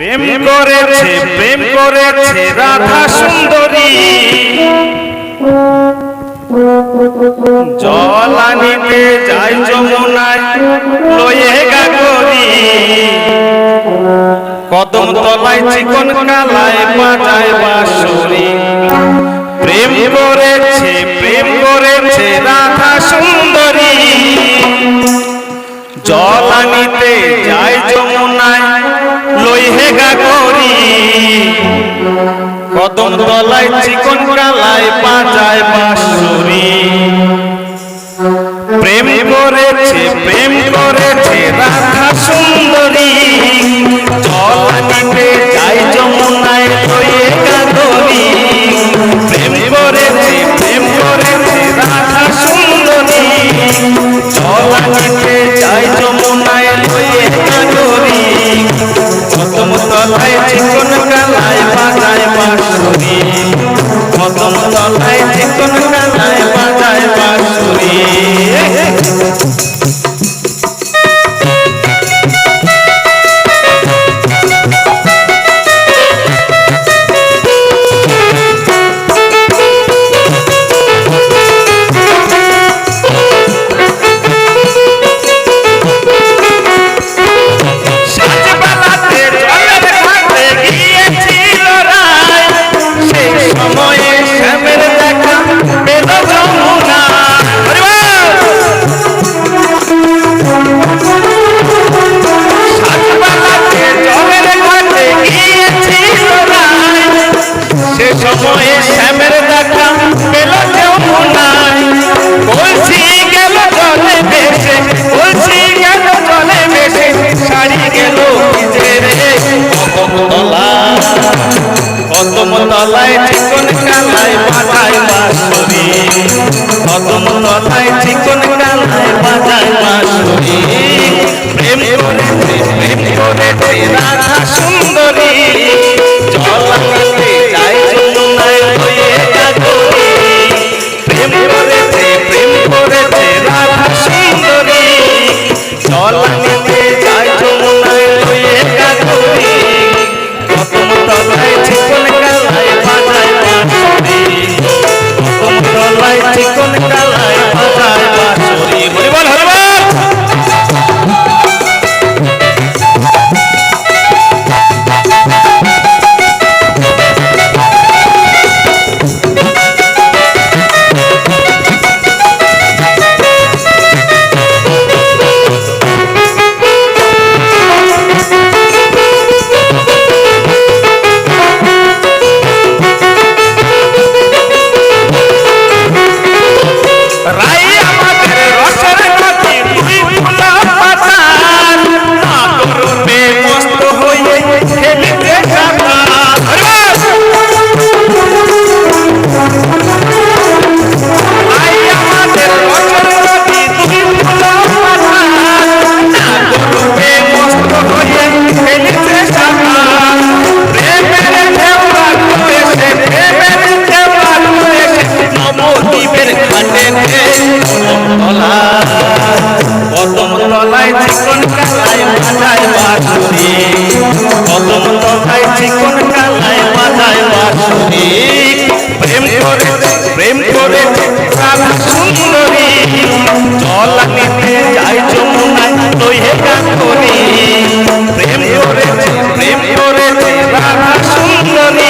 প্রেম করেছে প্রেম করেছে রাধা সুন্দরী। জল আনিতে যাই যমুনায় লয়ে গাগরি। কদম তলায় চিকন কালায় বাজায় বাঁশরি। প্রেম করেছে প্রেম করেছে রাধা সুন্দরী। লইহে করি। কদম তলায় চিকন কালায় বাজায় বাঁশরি। প্রেম করেছে প্রেম করেছে রাধা সময়ে শ্যামের দেখা পেল যমুনায় বলছি গেল জলে ভেসে, বলছি গেল জলে ভেসে, শাড়ি গেল বাঁশরি কদমতলায় চিকন কদমতলায় চিকন কালায় বাজায় বাঁশুরি প্রেম করে প্রেম করে রাধা সুন্দরী। জল নিতে যায় যমুনায় লইহে গান করি। প্রেম করেছে প্রেম করেছে রাধা সুন্দরী।